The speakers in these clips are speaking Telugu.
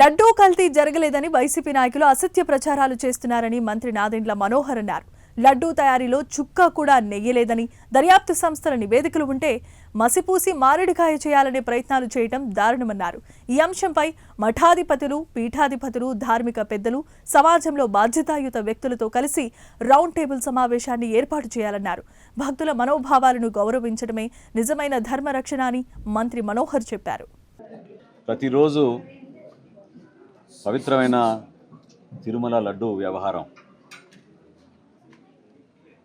లడ్డూ కల్తీ జరగలేదని వైసీపీ నాయకులు అసత్య ప్రచారాలు చేస్తున్నారని మంత్రి నాదెండ్ల మనోహర్ అన్నారు. లడ్డూ తయారీలో చుక్క కూడా నెయ్యలేదని దర్యాప్తు సంస్థల నివేదికలు ఉంటే మసిపూసి మారేడుకాయ చేయాలనే ప్రయత్నాలు చేయడం దారుణమన్నారు. ఈ అంశంపై మఠాధిపతులు పీఠాధిపతులు ధార్మిక పెద్దలు సమాజంలో బాధ్యతాయుత వ్యక్తులతో కలిసి రౌండ్ టేబుల్ సమావేశాన్ని ఏర్పాటు చేయాలన్నారు. భక్తుల మనోభావాలను గౌరవించడమే నిజమైన ధర్మరక్షణ అని మంత్రి మనోహర్ చెప్పారు. ప్రతిరోజు పవిత్రమైన తిరుమల లడ్డు వ్యవహారం.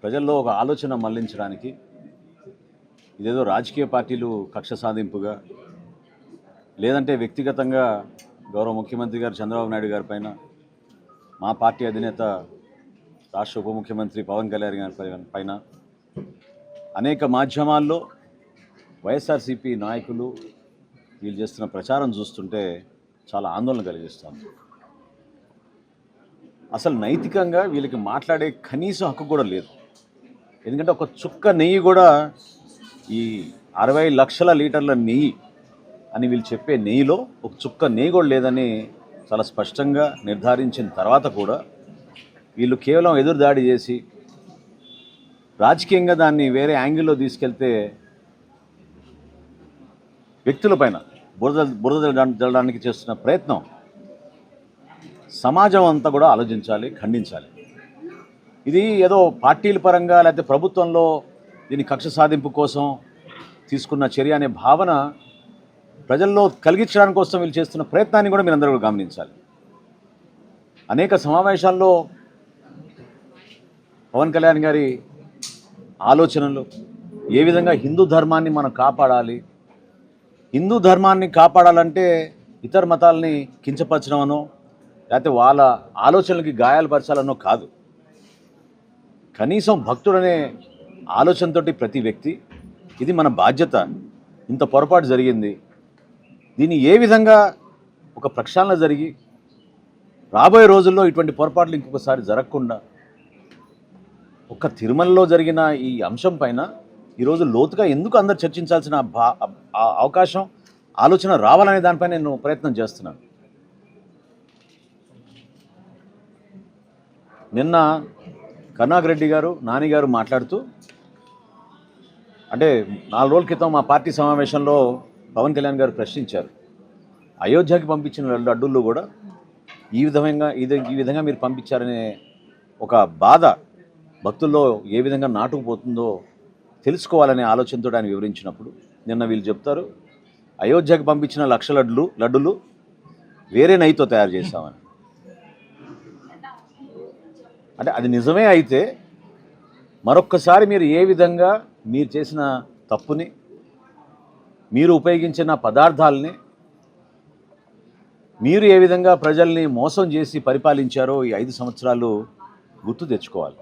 ప్రజల్లో ఒక ఆలోచన మళ్ళించడానికి ఇదేదో రాజకీయ పార్టీలు కక్ష సాధింపుగా లేదంటే వ్యక్తిగతంగా గౌరవ ముఖ్యమంత్రి గారు చంద్రబాబు నాయుడు గారి పైన మా పార్టీ అధినేత రాష్ట్ర ఉప ముఖ్యమంత్రి పవన్ కళ్యాణ్ గారి పైన అనేక మాధ్యమాల్లో వైఎస్ఆర్సీపీ నాయకులు వీళ్ళు చేస్తున్న ప్రచారం చూస్తుంటే చాలా ఆందోళన కలిగిస్తుంది అసలు నైతికంగా వీళ్ళకి మాట్లాడే కనీస హక్కు కూడా లేదు. ఎందుకంటే ఒక చుక్క నెయ్యి కూడా ఈ అరవై లక్షల లీటర్ల నెయ్యి అని వీళ్ళు చెప్పే నెయ్యిలో ఒక చుక్క నెయ్యి కూడా లేదని చాలా స్పష్టంగా నిర్ధారించిన తర్వాత కూడా వీళ్ళు కేవలం ఎదురుదాడి చేసి రాజకీయంగా దాన్ని వేరే యాంగిల్లో తీసుకెళ్తే వ్యక్తులపైన బురద బురద జల్లడానికి చేస్తున్న ప్రయత్నం సమాజం అంతా కూడా ఆలోచించాలి ఖండించాలి. ఇది ఏదో పార్టీల పరంగా లేకపోతే ప్రభుత్వంలో దీని కక్ష సాధింపు కోసం తీసుకున్న చర్య అనే భావన ప్రజల్లో కలిగించడానికి కోసం వీళ్ళు చేస్తున్న ప్రయత్నాన్ని కూడా మీరందరూ కూడా గమనించాలి. అనేక సమావేశాల్లో పవన్ కళ్యాణ్ గారి ఆలోచనలు ఏ విధంగా హిందూ ధర్మాన్ని మనం కాపాడాలి హిందూ ధర్మాన్ని కాపాడాలంటే ఇతర మతాలని కించపరచడమనో లేకపోతే వాళ్ళ ఆలోచనలకి గాయాలుపరచాలనో కాదు. కనీసం భక్తుడనే ఆలోచనతోటి ప్రతి వ్యక్తి ఇది మన బాధ్యత. ఇంత పొరపాటు జరిగింది. దీన్ని ఏ విధంగా ఒక ప్రక్షాళన జరిగి రాబోయే రోజుల్లో ఇటువంటి పొరపాట్లు ఇంకొకసారి జరగకుండా ఒక్క తిరుమలలో జరిగిన ఈ అంశం పైన ఈరోజు లోతుగా ఎందుకు అందరు చర్చించాల్సిన భా అవకాశం ఆలోచన రావాలనే దానిపై నేను ప్రయత్నం చేస్తున్నాను. నిన్న కరుణాకర్ రెడ్డి గారు నాని గారు మాట్లాడుతూ అంటే నాలుగు రోజుల క్రితం మా పార్టీ సమావేశంలో పవన్ కళ్యాణ్ గారు ప్రశ్నించారు. అయోధ్యకి పంపించిన లడ్డూల్లో కూడా ఈ విధంగా ఇది ఈ విధంగా మీరు పంపించారనే ఒక బాధ భక్తుల్లో ఏ విధంగా నాటుకుపోతుందో తెలుసుకోవాలనే ఆలోచనతో ఆయన వివరించినప్పుడు నిన్న వీళ్ళు చెప్తారు అయోధ్యకు పంపించిన లక్ష లడ్లు లడ్డులు వేరే నెయ్యితో తయారు చేస్తామని అంటే అది నిజమే అయితే మరొక్కసారి మీరు ఏ విధంగా మీరు చేసిన తప్పుని మీరు ఉపయోగించిన పదార్థాలని మీరు ఏ విధంగా ప్రజల్ని మోసం చేసి పరిపాలించారో ఈ ఐదు సంవత్సరాలు గుర్తు తెచ్చుకోవాలి.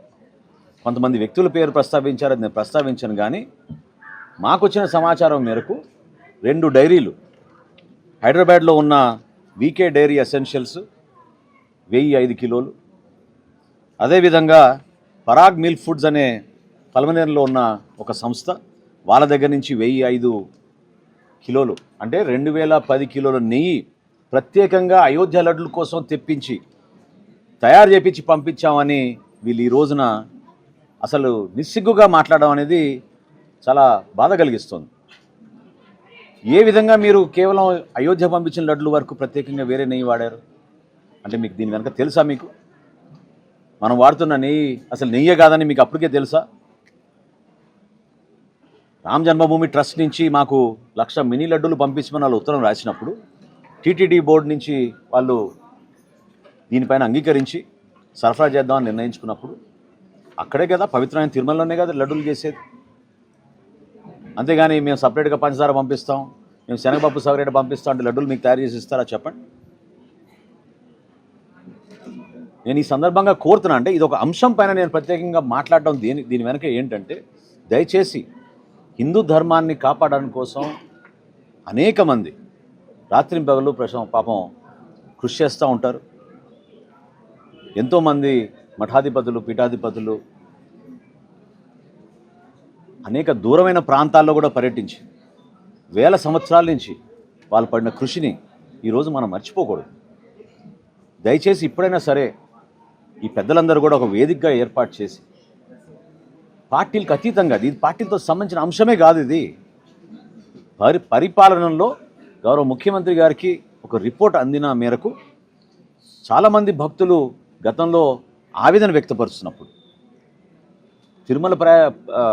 కొంతమంది వ్యక్తుల పేరు ప్రస్తావించారు అది నేను ప్రస్తావించాను కానీ మాకు వచ్చిన సమాచారం మేరకు రెండు డైరీలు హైదరాబాద్లో ఉన్న వీకే డైరీ ఎసెన్షియల్స్ వెయ్యి ఐదు కిలోలు అదేవిధంగా పరాగ్ మిల్క్ ఫుడ్స్ అనే పలమనేరులో ఉన్న ఒక సంస్థ వాళ్ళ దగ్గర నుంచి వెయ్యి ఐదు కిలోలు అంటే రెండు వేల పది కిలోల నెయ్యి ప్రత్యేకంగా అయోధ్య లడ్ల కోసం తెప్పించి తయారు చేపించి పంపించామని వీళ్ళు ఈ రోజున అసలు నిస్సిగ్గుగా మాట్లాడడం అనేది చాలా బాధ కలిగిస్తుంది. ఏ విధంగా మీరు కేవలం అయోధ్య పంపించిన లడ్లు వరకు ప్రత్యేకంగా వేరే నెయ్యి వాడారు? అంటే మీకు దీని వెనక తెలుసా మీకు? మనం వాడుతున్న నెయ్యి అసలు నెయ్యే కాదని మీకు అప్పటికే తెలుసా? రామ్ జన్మభూమి ట్రస్ట్ నుంచి మాకు లక్ష మినీ లడ్డూలు పంపించమని వాళ్ళు ఉత్తరం రాసినప్పుడు టీటీడీ బోర్డు నుంచి వాళ్ళు దీనిపైన అంగీకరించి సరఫరా చేద్దామని నిర్ణయించుకున్నప్పుడు అక్కడే కదా పవిత్రమైన తిరుమలలోనే కదా లడ్డూలు చేసేది. అంతేగాని మేము సపరేట్గా పంచదార పంపిస్తాం మేము శనగపప్పు సపరేట్ పంపిస్తాం అంటే లడ్డూలు మీకు తయారు చేసి ఇస్తారా చెప్పండి. నేను ఈ సందర్భంగా కోరుతున్నా అంటే ఇది ఒక అంశం పైన నేను ప్రత్యేకంగా మాట్లాడడం దీని దీని వెనక ఏంటంటే దయచేసి హిందూ ధర్మాన్ని కాపాడడం కోసం అనేక మంది రాత్రింపగలు ప్రశం పాపం కృషి చేస్తూ ఉంటారు. ఎంతోమంది మఠాధిపతులు పీఠాధిపతులు అనేక దూరమైన ప్రాంతాల్లో కూడా పర్యటించి వేల సంవత్సరాల నుంచి వాళ్ళు పడిన కృషిని ఈరోజు మనం మర్చిపోకూడదు. దయచేసి ఇప్పుడైనా సరే ఈ పెద్దలందరూ కూడా ఒక వేదికగా ఏర్పాటు చేసి పార్టీలకు అతీతంగా ఇది పార్టీలతో సంబంధించిన అంశమే కాదు ఇది. పరి పరిపాలనలో గౌరవ ముఖ్యమంత్రి గారికి ఒక రిపోర్ట్ అందిన మేరకు చాలామంది భక్తులు గతంలో ఆవేదన వ్యక్తపరుస్తున్నప్పుడు. తిరుమల ప్రా ఆ,